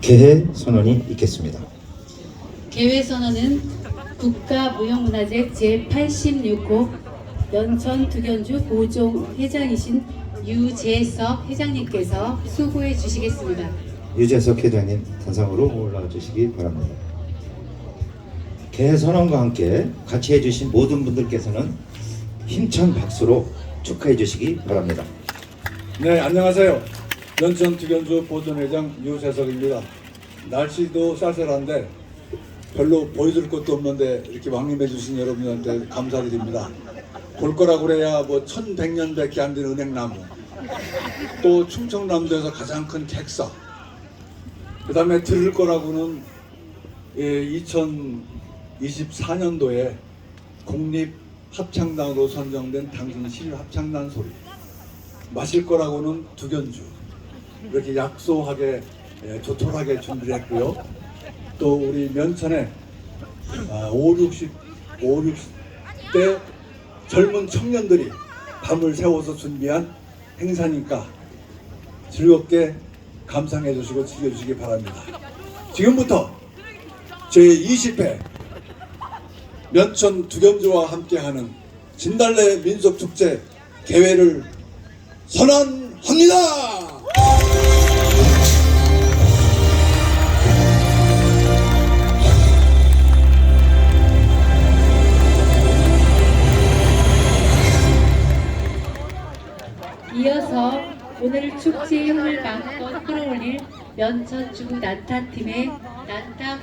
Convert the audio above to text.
개회 선언이 있겠습니다. 개회 선언은 국가무형문화재 제86호 연천 두견주 보종 회장이신 유재석 회장님께서 수고해 주시겠습니다. 유재석 회장님 단상으로 올라와 주시기 바랍니다. 개회 선언과 함께 같이 해주신 모든 분들께서는 힘찬 박수로 축하해 주시기 바랍니다. 네, 안녕하세요. 연천 두견주 보존회장 유재석입니다. 날씨도 쌀쌀한데 별로 보여줄 것도 없는데 이렇게 왕림해 주신 여러분들한테 감사드립니다. 볼 거라고 그래야 뭐 1100년밖에 안 되는 은행나무 또 충청남도에서 가장 큰 객사 그 다음에 들을 거라고는 예, 2024년도에 국립 합창단으로 선정된 당신 실 합창단 소리 마실 거라고는 두견주 이렇게 약소하게 예, 조촐하게 준비를 했고요. 또 우리 면천에 아, 5, 60, 5, 60대 젊은 청년들이 밤을 새워서 준비한 행사니까 즐겁게 감상해 주시고 즐겨 주시기 바랍니다. 지금부터 제 20회 면천 두견주와 함께하는 진달래 민속축제 개회를 선언합니다. 이어서 오늘 축제의 흥을 마음껏 끌어올릴 면천 주부 난타팀의 난타 공연